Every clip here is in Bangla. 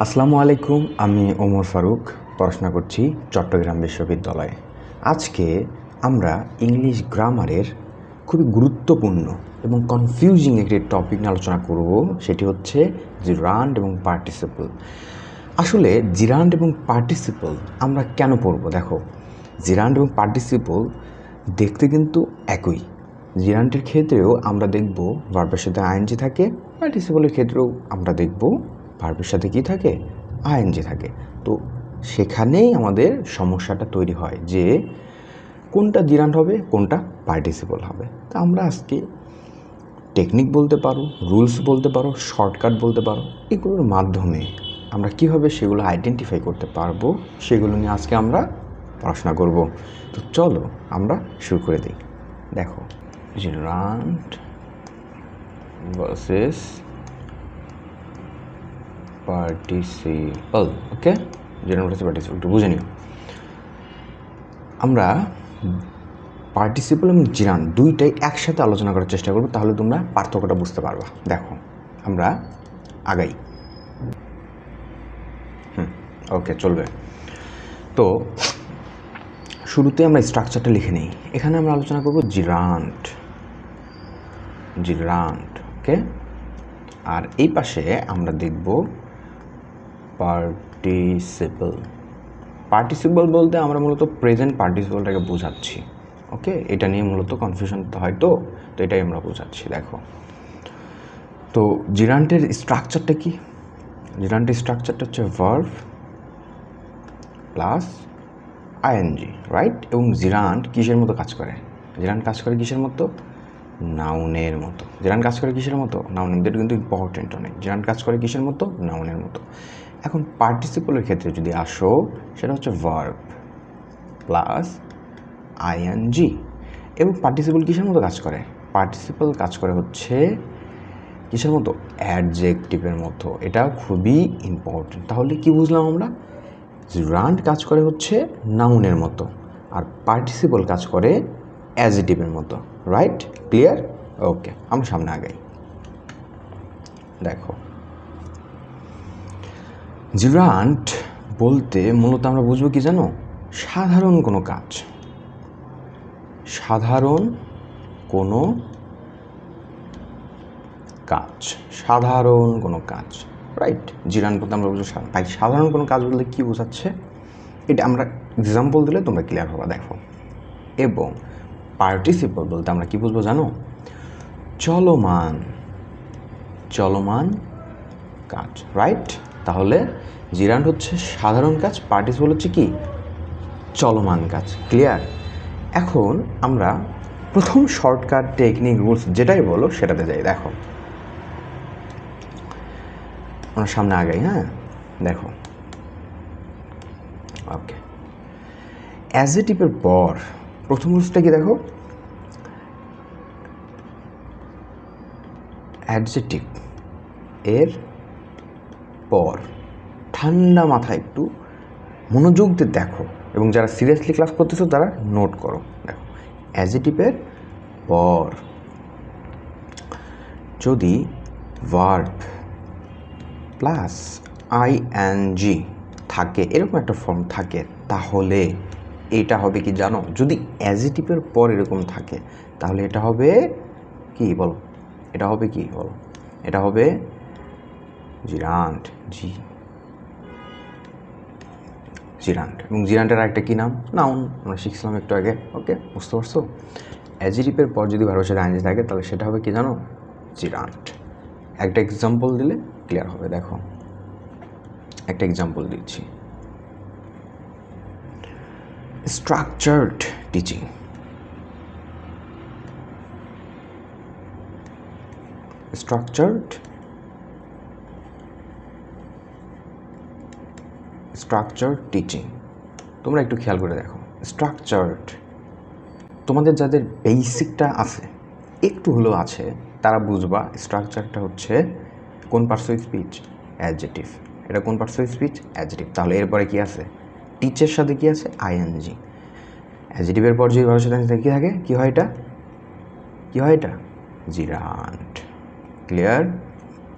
আসসালামু আলাইকুম, আমি ওমর ফারুক, পড়াশোনা করছি চট্টগ্রাম বিশ্ববিদ্যালয়ে। আজকে আমরা ইংলিশ গ্রামারের খুবই গুরুত্বপূর্ণ এবং কনফিউজিং একটি টপিক নিয়ে আলোচনা করব, সেটি হচ্ছে জিরান্ড এবং পার্টিসিপল আসলে জিরান্ড এবং পার্টিসিপল আমরা কেন পড়ব? দেখো জিরান্ড এবং পার্টিসিপল দেখতে কিন্তু একই। জিরান্টের ক্ষেত্রেও আমরা দেখব ভার্বের সাথে আইএনজি থাকে পার্টিসিপলের ক্ষেত্রেও আমরা দেখব ভার্বের সাথে কী থাকে? আইএনজি থাকে। তো সেখানেই আমাদের সমস্যাটা তৈরি হয় যে কোনটা জিরান্ট হবে, কোনটা পার্টিসিপল হবে। তা আমরা আজকে টেকনিক বলতে পারো রুলস বলতে পারো শর্টকাট বলতে পারো, এগুলোর মাধ্যমে আমরা কীভাবে সেগুলো আইডেন্টিফাই করতে পারব, সেগুলো নিয়ে আজকে আমরা পড়াশোনা করব। তো চলো আমরা শুরু করে দিই। দেখো gerund versus participle okay? General versus participle একটু বুঝে নিও। আমরা পার্টিসিপল এবং জিরান দুইটাই একসাথে আলোচনা করার চেষ্টা করব, তাহলে তোমরা পার্থক্যটা বুঝতে পারবা। দেখো, আমরা আগাই। হুম, ওকে, চলবে। তো, শুরুতে আমরা স্ট্রাকচারটা লিখে নিই। এখানে আমরা আলোচনা করব জিরান্ট। জিরান্ট, ওকে? আর এই পাশে আমরা দেখব পার্টিসিপল পার্টিসিপল বলতে আমরা মূলত প্রেজেন্ট পার্টিসিপলটাকে বোঝাচ্ছি ওকে এটা নিয়ে মূলত কনফিউশন হয় তো তো এটাই আমরা বোঝাচ্ছি, দেখো। তো জিরান্টের স্ট্রাকচারটা কি? জিরান্টের স্ট্রাকচারটা হচ্ছে ভার্ভ প্লাস আইএনজি রাইট এবং জিরান্ট কিসের মতো কাজ করে? জিরান্ট কাজ করে কিসের মতো? নাউনের মতো। জিরান্ট কাজ করে কিসের মতো? নাউনের কিন্তু ইম্পর্টেন্ট অনেক। জিরান্ট কাজ করে কিসের মতো? নাউনের মতো। এখন পার্টিসিপলের ক্ষেত্রে যদি আসো, সেটা হচ্ছে ভার্ব প্লাস আইএনজি এবং পার্টিসিপল কিসের মতো কাজ করে? পার্টিসিপল কাজ করে হচ্ছে কিসের মতো? অ্যাডজেক্টিভের মতো। এটা খুবই ইম্পর্টেন্ট তাহলে কি বুঝলাম আমরা? রান্ড কাজ করে হচ্ছে নাউনের মতো, আর পার্টিসিপল কাজ করে অ্যাজিটিভের মতো। রাইট ক্লিয়ার ওকে আমরা সামনে আগাই। দেখো জিরান্ট বলতে মূলত আমরা বুঝব কি জানো? সাধারণ কোনো কাজ। সাধারণ কোনো কাজ। সাধারণ কোনো কাজ। রাইট জিরান বলতে আমরা বুঝব ভাই সাধারণ কোনো কাজ বলতে কী বোঝাচ্ছে? এটা আমরা এক্সাম্পল দিলে তোমরা ক্লিয়ার হবা, দেখো। এবং পার্টিসিপল বলতে আমরা কি বুঝব জানো? চলমান। চলমান কাজ। রাইট তাহলে জিরান্ট হচ্ছে সাধারণ কাজ পার্টিসিপল হচ্ছে কি? চলমান কাজ ক্লিয়ার এখন আমরা প্রথম শর্টকাট টেকনিক রুলস যেটাই বলো সেটাতে যাই, দেখো। আমরা সামনে আগাই হ্যাঁ? দেখো। ওকে অ্যাজ এ টিপের পর, প্রথম রুলসটা কি দেখো? অ্যাডজেটিভ এর পর ঠান্ডা মাথায় একটু মনোযোগ দিয়ে দেখো এবং যারা সিরিয়াসলি ক্লাস করতেছো তারা নোট করো। দেখো অ্যাজেটিভের পর। যদি ভার্ব প্লাস আই জি থাকে, এরকম একটা ফর্ম থাকে, তাহলে এটা হবে কি জানো? যদি অ্যাজিটিভের পর এরকম থাকে, তাহলে এটা হবে কি বলো? এটা হবে কি বলো? এটা হবে জিরান্ট, জি। জিরান্ট। এবং জিরান্টের আরেকটা কী নাম? নাউন। আমরা শিখছিলাম একটু আগে। ওকে, বুঝতে পারছ? অ্যাজিটিভের পর যদি ভারতের সাথে আইনজি থাকে, তাহলে সেটা হবে কি জানো? জিরান্ট। একটা এক্সাম্পল দিলে ক্লিয়ার হবে, দেখো। একটা এক্সাম্পল দিচ্ছি। Structured teaching structured structure teaching তোমরা একটু খেয়াল করে দেখো। স্ট্রাকচার্ড তোমাদের যাদের বেসিকটা আছে, একটু হলেও আছে, তারা বুঝবা স্ট্রাকচারটা হচ্ছে কোন পার্টস অফ স্পিচ অ্যাডজেটিভ এটা কোন পার্টস অফ স্পিচ অ্যাডজেটিভ তাহলে এরপরে কি আছে? টিচের সাথে কি আছে? আইএনজি অ্যাডজেটিভের পর যদি ভাবের সাথে কী থাকে? কী হয় এটা? কী হয় এটা? জিরান্ট ক্লিয়ার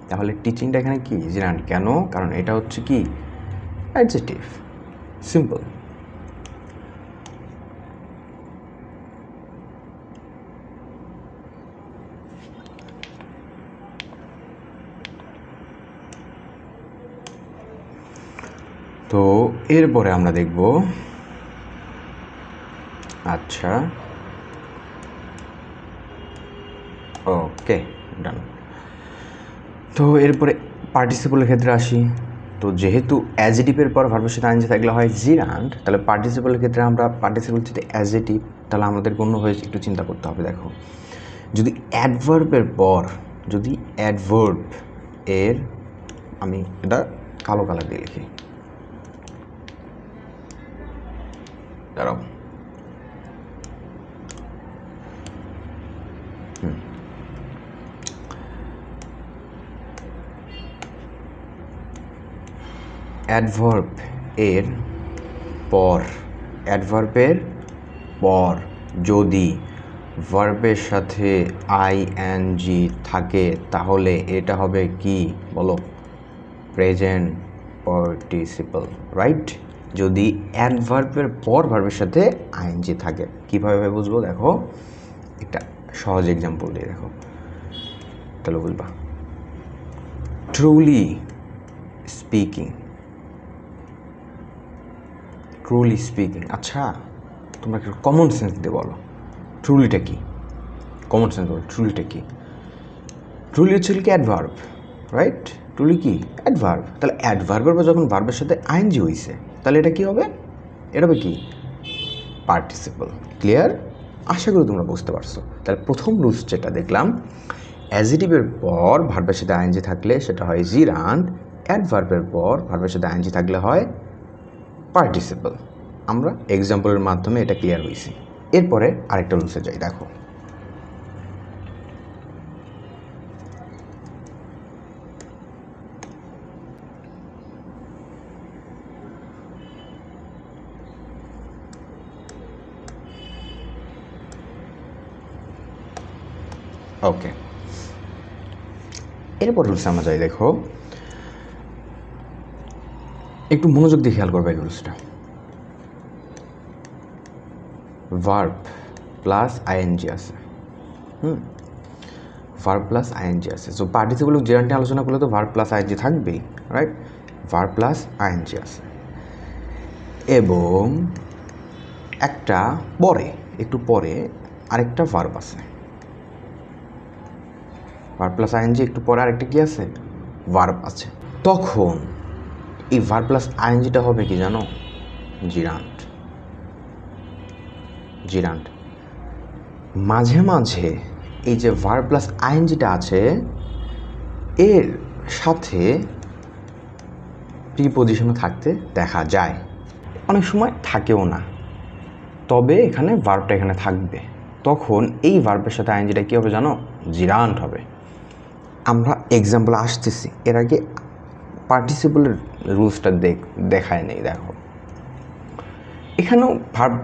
তাহলে টিচিংটা এখানে কি? জিরান্ট কেন? কারণ এটা হচ্ছে কি? অ্যাডজেটিভ সিম্পল তো এরপরে আমরা দেখব। আচ্ছা। ওকে ডান তো এরপরে পার্টিসিপলের ক্ষেত্রে আসি। তো যেহেতু অ্যাজেটিভের পর ভার্বের সাথে আইনজি থাকলে হয় জিরান্ড তাহলে পার্টিসিপলের ক্ষেত্রে আমরা পার্টিসিপল যদি অ্যাজেটিভ তাহলে আমাদেরকে অন্যভাবে একটু চিন্তা করতে হবে, দেখো। যদি অ্যাডভার্বের পর, যদি অ্যাডভার্ব এর, আমি এটা কালো কালার দিয়ে লিখি। দাঁড়াও। অ্যাডভার্ব এর পর অ্যাডভার্বের পর, যদি ভার্বের সাথে আই এন জি থাকে, তাহলে এটা হবে কি? বলো। প্রেজেন্ট পার্টিসিপল রাইট যদি অ্যাডভার্বের পর ভার্বের সাথে আইএনজি থাকে, কীভাবে বুঝব? দেখো, একটা সহজ এক্সাম্পল দিয়ে দেখো। তাহলে বুঝবা। ট্রুলি স্পিকিং ট্রুলি স্পিকিং আচ্ছা তোমরা একটু কমন সেন্স দিয়ে বলো? ট্রুলিটা কি? কমন সেন্স বলো ট্রুলিটা কি? ট্রুলি হচ্ছে কি অ্যাডভার্ব রাইট ট্রুলি কি? অ্যাডভার্ব তাহলে অ্যাডভার্বের পর যখন ভার্বের সাথে আইনজি হয়েছে তাহলে এটা কি হবে? এটা হবে কি? পার্টিসিপল ক্লিয়ার আশা করি তোমরা বুঝতে পারছ। তাহলে প্রথম রুলস যেটা দেখলাম অ্যাজিটিভের পর ভার্বের সাথে আইনজি থাকলে সেটা হয় জিরান্ট অ্যাডভার্বের পর ভার্বের সাথে আইনজি থাকলে হয় পার্টিসিপল আমরা এক্সাম্পলের মাধ্যমে এটা ক্লিয়ার হয়েছি এরপরে আরেকটা রুলসে যাই, দেখো। ওকে এরপর রুলস আমরা যাই, দেখো। একটু মনোযোগ দিয়ে খেয়াল করবে এই রুলসটা ভার্ব প্লাস আইএনজি আছে। হুম? ভার্ব প্লাস আইএনজি আছে। সো পার্টিসিপল জেরান্টি আলোচনা করলে তো ভার্ব প্লাস আইএনজি থাকবেই রাইট ভার্ব প্লাস আইএনজি আছে। এবং একটা পরে, একটু পরে আরেকটা ভার্ব আছে। ভার্ব প্লাস আইএনজি একটু পরে আরেকটা কি আছে? ভার্ব আছে। তখন এই ভার প্লাস আইএনজিটা হবে কি জানো? জিরান্ট। জিরান্ট। মাঝে মাঝে এই যে ভার প্লাস আইএনজিটা আছে, এর সাথে প্রিপোজিশনে থাকতে দেখা যায়। অনেক সময় থাকেও না। তবে এখানে ভার্বটা এখানে থাকবে। তখন এই ভার্বের সাথে আইএনজিটা কী হবে জানো? জিরান্ট হবে। আমরা এক্সাম্পল আসতেছি। এর আগে পার্টিসিপলের রুলসটা দেখ, দেখায় নেই, দেখো। এখানেও ভার্ব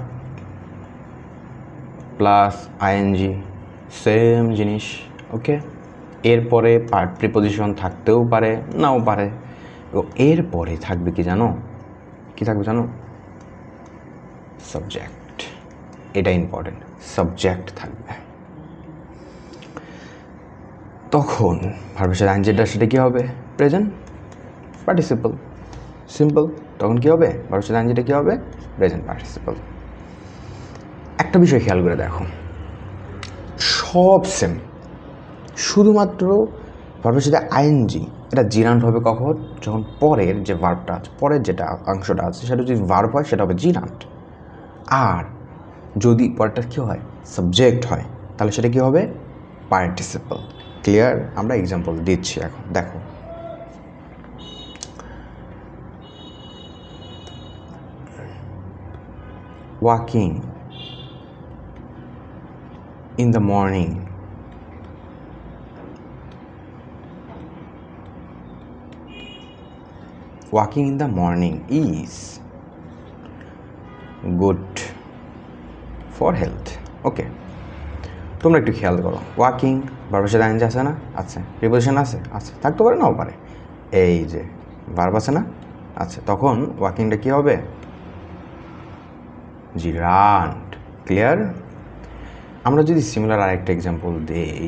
প্লাস আইএনজি সেম জিনিস ওকে এরপরে পার্ট প্রিপোজিশন থাকতেও পারে, নাও পারে। এবং এরপরে থাকবে কি জানো? কি থাকবে জানো? সাবজেক্ট এটা ইম্পর্টেন্ট সাবজেক্ট থাকবে। তখন ভার্বের সাথে আইনজেডার সেটা কী হবে? প্রেজেন্ট পার্টিসিপল সিম্পল তখন কী হবে? ভার্বের সাথে আইনজিটা কী হবে? প্রেজেন্ট পার্টিসিপল একটা বিষয় খেয়াল করে দেখো। সব সেম শুধুমাত্র ভার্বের সাথে আইএনজি এটা জিরান্ট হবে কখন? যখন পরের যে ভার্বটা আছে, পরের যেটা অংশটা আছে, সেটা যদি ভার্ব হয়, সেটা হবে জিরান্ট আর যদি পরেরটা কী হয়? সাবজেক্ট হয়, তাহলে সেটা কী হবে? পার্টিসিপল ক্লিয়ার আমরা এক্সাম্পল দিচ্ছি এখন। দেখো walking in the morning. Walking in the morning is good for health. Okay. তোমরা একটু খেয়াল করো। ওয়াকিং ভার্বের সাথে আইনজি আছে না? আছে। প্রিপোজিশন আছে? আছে। থাকতে পারে নাও পারে। এই যে ভার্ব আছে না? আচ্ছা তখন ওয়াকিংটা কী হবে? Gerund clear? আমরা যদি সিমিলার আরেকটা এক্সাম্পল দেই,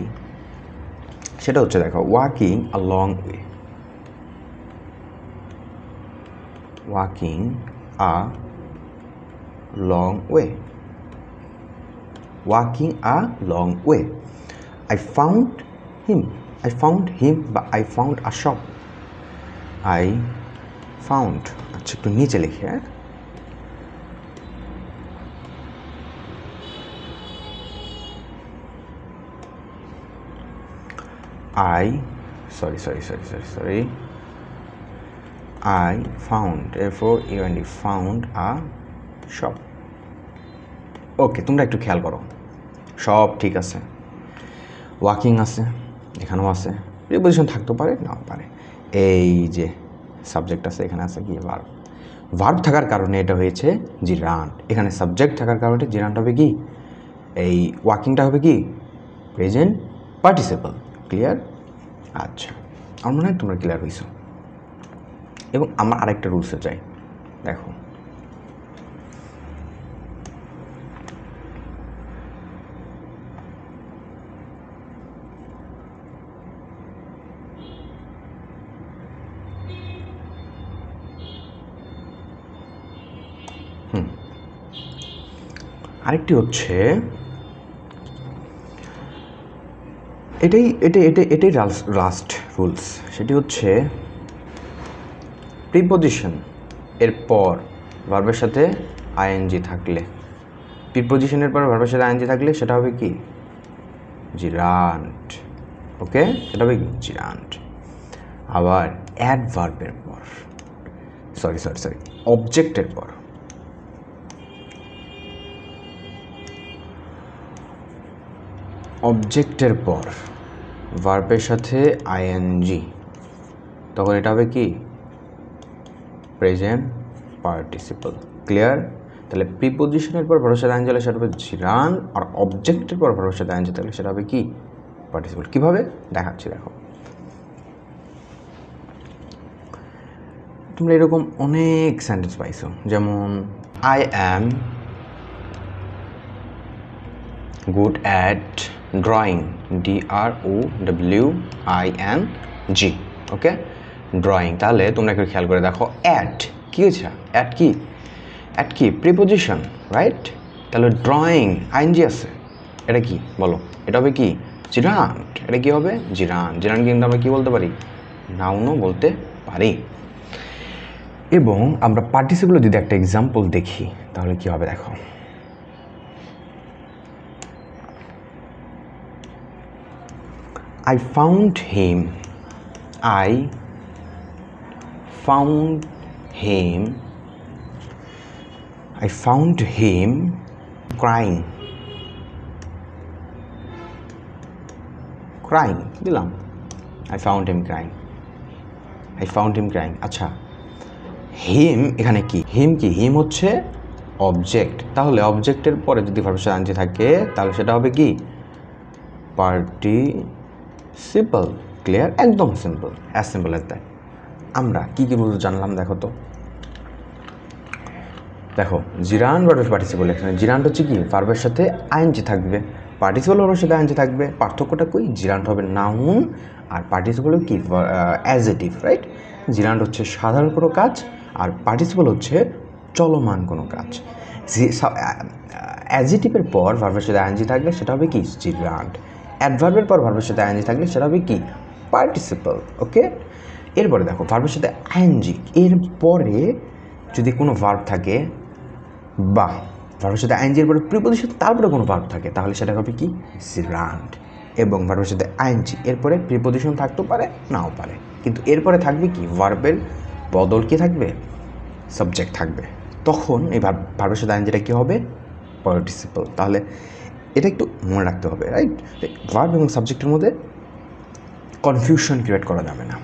সেটা হচ্ছে দেখো walking a long way walking a long way walking a long way I found him I found him বা I found a shop I found আচ্ছা একটু নিচে লিখে হ্যাঁ? I, sorry sorry sorry sorry sorry. I found, therefore, you and found a shop. ওকে তোমরা একটু খেয়াল করো। সব ঠিক আছে। ওয়াকিং আছে, এখানেও আছে। প্রিপোজিশন থাকতেও পারে, নাও পারে। এই যে সাবজেক্ট আছে, এখানে আছে কি? ভার্ব ভার্ব থাকার কারণে এটা হয়েছে জিরান এখানে সাবজেক্ট থাকার কারণে জিরানটা হবে কি? এই ওয়াকিংটা হবে কি? প্রেজেন্ট পার্টিসিপল ক্লিয়ার আচ্ছা আমার মনে হয় তোমরা ক্লিয়ার হয়েছো এবং আমার আরেকটা রুলসে চাই দেখো। আরেকটি হচ্ছে এটাই এটাই এটাই এটাই লাস্ট রুলস সেটি হচ্ছে প্রিপোজিশন এর পর ভার্বের সাথে আইএনজি থাকলে। প্রিপোজিশনের পর ভার্বের সাথে আইএনজি থাকলে সেটা হবে কি? Gerund okay? সেটা হবে কি? জিরান্ট আবার অ্যাডভার্বের পর। সরি সরি সরি অবজেক্টের পর। অবজেক্টের পর। ভার্বের সাথে আইএনজি তখন এটা হবে কি? প্রেজেন্ট পার্টিসিপল ক্লিয়ার তাহলে প্রিপোজিশনের পর ভার্বের সাথে আইনজি সেটা হবে জিরান আর অবজেক্টের পর সাথে আইনজি তাহলে সেটা হবে কি? পার্টিসিপল কীভাবে? দেখাচ্ছি, দেখো। তোমরা এরকম অনেক সেন্টেন্স পাইছো, যেমন I am good at drawing D R O W I N G okay drawing তাহলে তোমরা একটু খেয়াল করে দেখো অ্যাট কী হয়েছে? অ্যাট কি? অ্যাট কি? প্রিপোজিশন রাইট তাহলে ড্রয়িং আইনজি আছে। এটা কি? বলো। এটা হবে কি? জিরান এটা কি হবে? জিরান জিরান কিন্তু আমরা কি বলতে পারি? নাউনও বলতে পারি। এবং আমরা পার্টিসিপেল যদি একটা এক্সাম্পল দেখি, তাহলে কি হবে দেখো? I found him. I found him. I found him crying. Crying দিলাম I found him crying. I found him crying. আচ্ছা হিম এখানে কি হিম কি হিম হচ্ছে অবজেক্ট তাহলে অবজেক্টের পরে যদি ভার্বের আনতে থাকে তাহলে সেটা হবে কি পার্টি সিম্পল ক্লিয়ার একদম simple as simple as that আমরা কী কী রুলস জানলাম দেখো তো। দেখো, জিরান ভার্বের পার্টিসিপল এখানে। জিরান হচ্ছে কি? ভার্বের সাথে আইনজি থাকবে। পার্টিসিপল ভার্বের সাথে আইনজি থাকবে। পার্থক্যটা কই? জিরান হবে নাউন আর পার্টিসিপল কি? অ্যাজেটিভ রাইট জিরান হচ্ছে সাধারণ কোনো কাজ আর পার্টিসিপল হচ্ছে চলমান কোনো কাজ। অ্যাজিটিভের পর ভার্বের সাথে আইনজি থাকলে সেটা হবে কি? জিরান্ট অ্যাডভার্বের পর ভার্বের সাথে আইএনজি থাকলে সেটা হবে কি? পার্টিসিপল ওকে এরপরে দেখো ভার্বের সাথে আইএনজি এরপরে যদি কোনো ভার্ব থাকে, বা ভার্বের সাথে আইএনজির পরে প্রিপোজিশন তারপরে কোনো ভার্ব থাকে, তাহলে সেটা হবে কি? জিরান্ট এবং ভার্বের সাথে আইএনজি এরপরে প্রিপোজিশন থাকতেও পারে, নাও পারে। কিন্তু এরপরে থাকবে কি? ভার্বের বদল কি থাকবে? সাবজেক্ট থাকবে। তখন এই ভার্বের সাথে আইএনজিটা কী হবে? পার্টিসিপল তাহলে এটা একটু মনে রাখতে হবে রাইট ভার্ব এবং সাবজেক্টের মধ্যে কনফিউশন ক্রিয়েট করা যাবে না।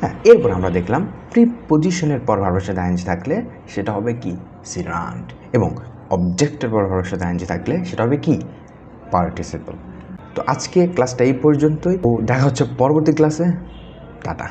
হ্যাঁ এরপর আমরা দেখলাম প্রিপোজিশনের পর ভার্বের সাথে আইনজি থাকলে সেটা হবে কি? সিরান্ট এবং অবজেক্টের পর ভার্বের সাথে আইনজি থাকলে সেটা হবে কি? পার্টিসিপল তো আজকে ক্লাসটা এই পর্যন্তই। তো দেখা হচ্ছে পরবর্তী ক্লাসে টাটা।